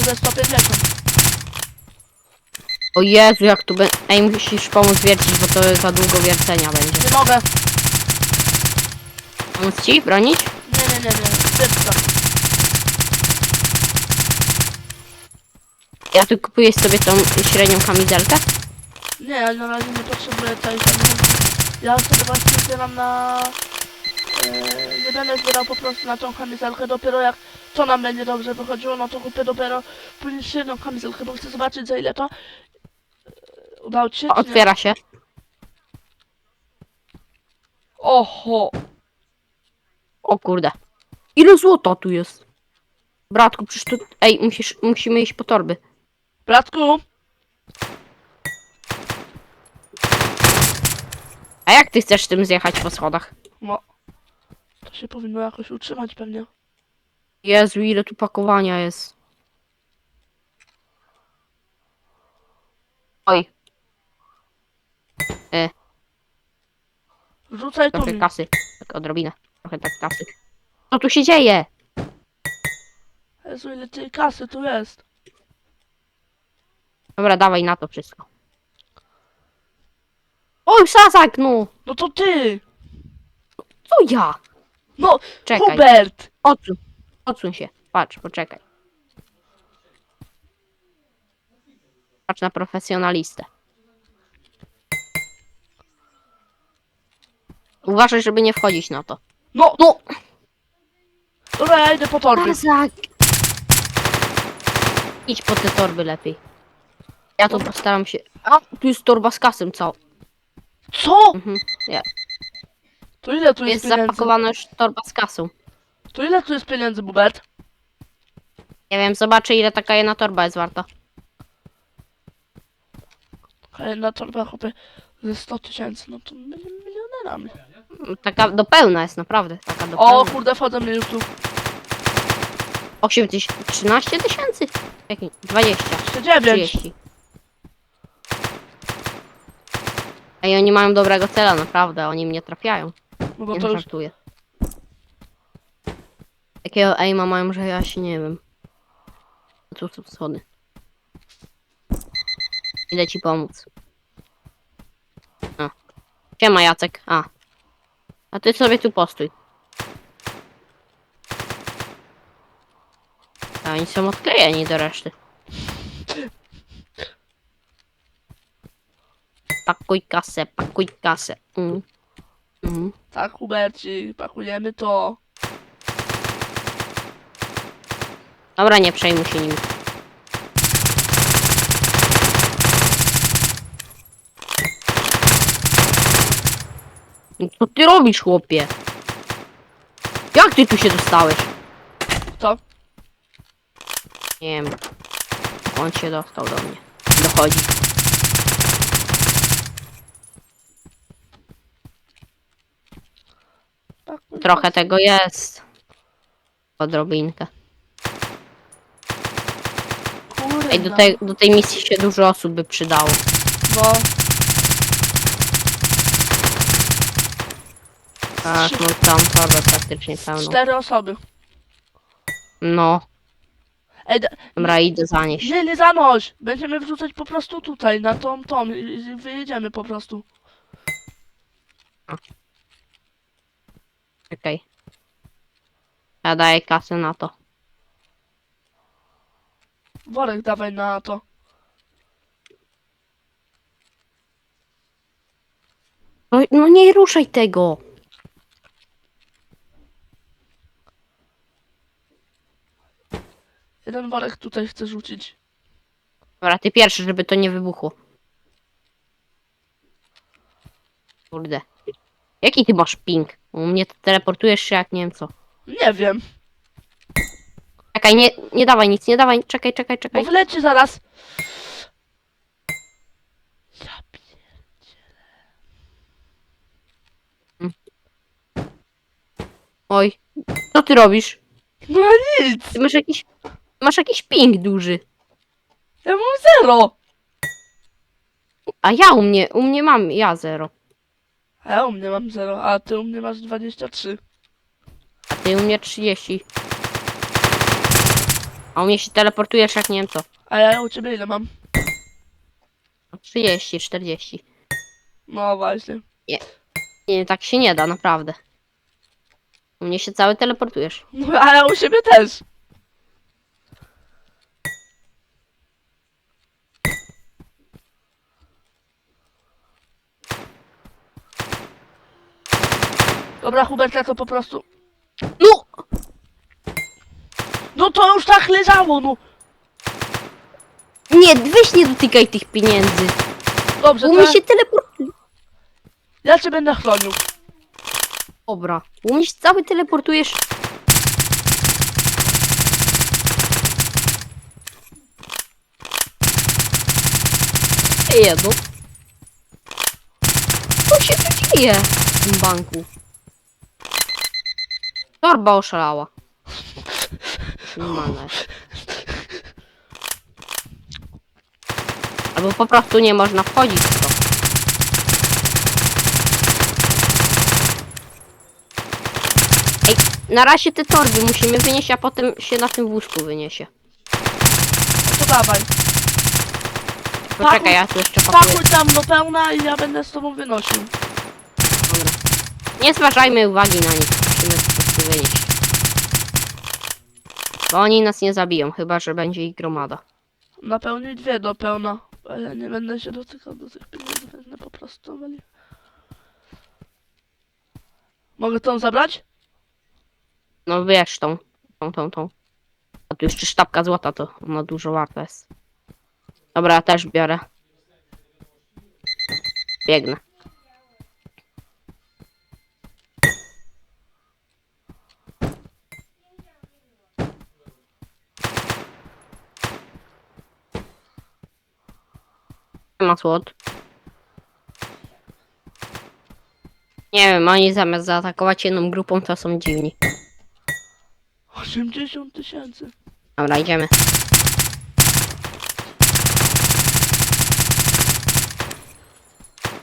ze 150. O Jezu, jak tu będzie... Ej, musisz pomóc wiercić, bo to za długo wiercenia będzie. Nie mogę. Pomóc ci? Bronić? Nie, nie, nie, nie. Szybko. Ja tu kupuję sobie tą średnią kamizelkę. Nie, ale na razie nie potrzebuję całej kamizelki. Ja sobie właśnie zbieram na... Yy, nie będę zbierał po prostu na tą kamizelkę, dopiero jak to nam będzie dobrze wychodziło, no to kupię dopiero później jeszcze jedną kamizelkę, bo chcę zobaczyć za ile to... Yy, udało ci się? Otwiera się. Oho! O kurde. Ile złota tu jest? Bratku, przecież tu... Ej, musisz, musimy iść po torby. Bratku! A jak ty chcesz tym zjechać po schodach? No. To się powinno jakoś utrzymać pewnie. Jezu, ile tu pakowania jest. Oj, Rzucaj tu trochę kasy. Tak odrobinę. Trochę tak kasy. Co tu się dzieje? Jezu, ile tej kasy tu jest. Dobra, dawaj na to wszystko. Oj, Sazak, no! No to ty! Co ja? No, Czekaj, Hubert! odsuń. Odsuń się. Patrz, poczekaj. Patrz na profesjonalistę. Uważaj, żeby nie wchodzić na to. No, No! dobra, ja idę po torby. Sazak! Idź po te torby lepiej. Ja tu postaram się... A, tu jest torba z kasem, co? Co? Mhm. Ja. To ile tu jest, Jest pieniędzy? zapakowana już torba z kasą. To ile tu jest pieniędzy, Bubert? Nie wiem, zobaczę ile taka jedna torba jest warta. Jedna torba, chłopie, ze 100 tysięcy, no to będziemy milionerami. Taka do pełna jest, naprawdę. Taka do O, pełna. kurde, wchodzę mi YouTube. 8 tysięcy, 13 tysięcy? Jaki? 20, 9. 30. Ej, oni mają dobrego cela, naprawdę, oni mnie trafiają. No bo Nie to już... żartuję. Jakiego aima mają, że ja się nie wiem. Tu są schody. Idę ci pomóc. A. Siema Jacek. A. A ty sobie tu postój. A oni są odklejeni do reszty. Pakuj kasę, pakuj kasę. Mm. Mm. Tak, Huberci, pakujemy to. Dobra, nie przejmuj się nim. No Co ty robisz, chłopie? Jak ty tu się dostałeś? Co? Nie wiem. On się dostał do mnie. Dochodzi. Pakuj Trochę tego jest. Odrobinkę. Kurde. Ej, do tej, do tej misji się dużo osób by przydało. No, Tak, no tam torbę praktycznie pełną. cztery osoby. No, Ej, da... dobra, idę zanieść. nie, nie zanoś! Będziemy wrzucać po prostu tutaj, na tą, tą i i wyjedziemy po prostu. Czekaj. Ja daję kasę na to. Worek dawaj na to. No, no nie ruszaj tego. Jeden worek tutaj chcę rzucić. Dobra, ty pierwszy, żeby to nie wybuchło. Kurde. Jaki ty masz ping? U mnie to teleportujesz się jak nie wiem co. Nie wiem, Czekaj, nie, nie dawaj nic, nie dawaj. Czekaj, czekaj, bo czekaj. wleci zaraz. Ja Oj. Co ty robisz? No nic! Ty masz jakiś... Masz jakiś ping duży. Ja mam zero! A ja u mnie, u mnie mam, ja zero. A ja u mnie mam zero, a ty u mnie masz 23. A ty u mnie 30. A u mnie się teleportujesz jak nie wiem co. A ja u ciebie ile mam? 30, 40. No właśnie. Nie, tak się nie da, naprawdę. U mnie się cały teleportujesz. No, a ja u siebie też. Dobra, Hubert, ja to po prostu... No! No to już tak leżało, no. Nie, weź nie dotykaj tych pieniędzy. Dobrze, U mnie ja, się teleportuje. ja cię będę chronił. Dobra. U mnie się cały teleportujesz. Jedu. Co się tu dzieje w tym banku? Torba oszalała. Normalne. Albo po prostu nie można wchodzić w to. Ej, na razie te torby musimy wynieść, a potem się na tym wózku wyniesie. To dawaj. Poczekaj, ja tu jeszcze pakuję. Pakuj tam do pełna i ja będę z tobą wynosił. Dobra. Nie zważajmy uwagi na nich. Musimy po prostu wynieść. Bo oni nas nie zabiją, chyba że będzie ich gromada. Napełnij dwie do pełna. A ja nie będę się dotykał do tych pieniędzy, będę po prostu wali. Mogę tą zabrać? No wiesz tą, tą, tą, tą. A tu jeszcze sztabka złota, to ona dużo warta jest. Dobra, ja też biorę. Biegnę. Ma słod. Nie wiem, oni zamiast zaatakować jedną grupą, to są dziwni. 80 tysięcy. Dobra, idziemy.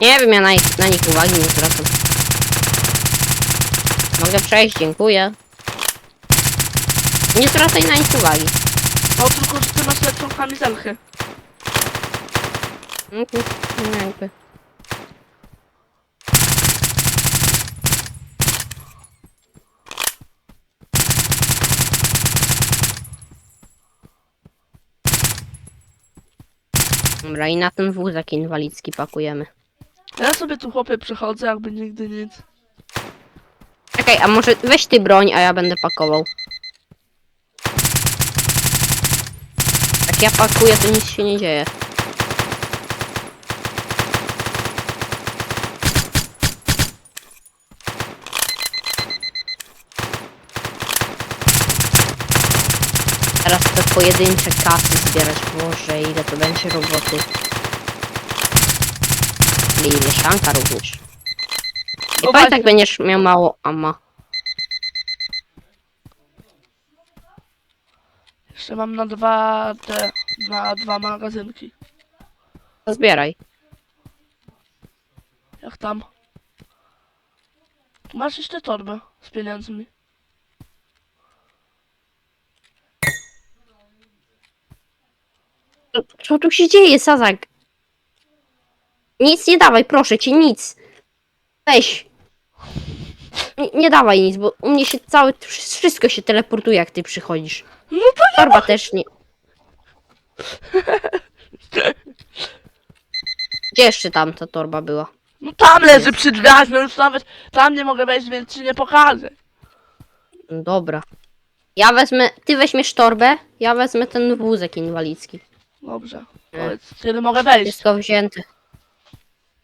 Nie wiem, ja na, ich, na nich uwagi nie zwracam. Mogę przejść, dziękuję. Nie zwracaj na nich uwagi. No tylko, że ty masz lepszą kamizelkę. Mhm, no jakby. Dobra, i na ten wózek inwalidzki pakujemy. Ja sobie tu chłopie przychodzę, jakby nigdy nic. Czekaj, a może weź ty broń, a ja będę pakował. Jak ja pakuję, to nic się nie dzieje. Teraz te pojedyncze kasy zbierać. Boże, ile to będzie roboty. I ile szanka również. I No tak będziesz miał mało ama. Jeszcze mam na dwa te, na dwa magazynki. Zbieraj. Jak tam? Masz jeszcze torbę z pieniędzmi. Co- Co tu się dzieje, Sazak? Nic nie dawaj, proszę cię, nic. Weź. Nie, nie dawaj nic, bo u mnie się całe, wszystko się teleportuje, jak ty przychodzisz. No to Torba też nie. Gdzie jeszcze tam ta torba była? No tam leży przy drzwiach, no już nawet tam nie mogę wejść, więc ci nie pokażę. No Dobra. Ja wezmę, ty weźmiesz torbę, ja wezmę ten wózek inwalidzki. Dobrze. Powiedz, kiedy mogę wejść? Wszystko wzięte.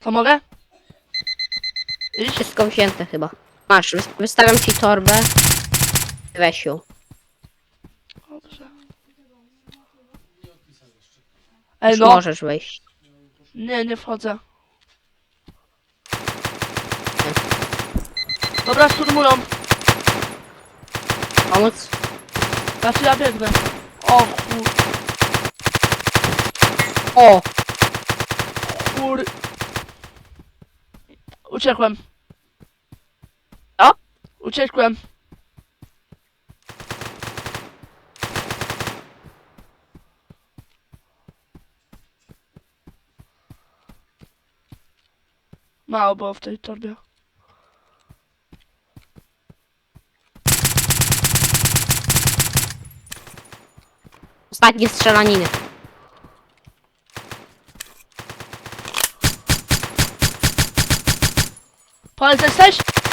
To mogę? Iść? Wszystko wzięte chyba. Masz, wys- wystawiam ci torbę. Weź ją. Dobrze. Ej Już no, możesz wejść. nie, nie wchodzę. Dobra, szturmują. Pomóc? Znaczy ja biegnę. O kur... O! Kur... Uciekłem. A? Uciekłem. Mało było w tej torbie. Ostatnie strzelaniny. arkadaşlar.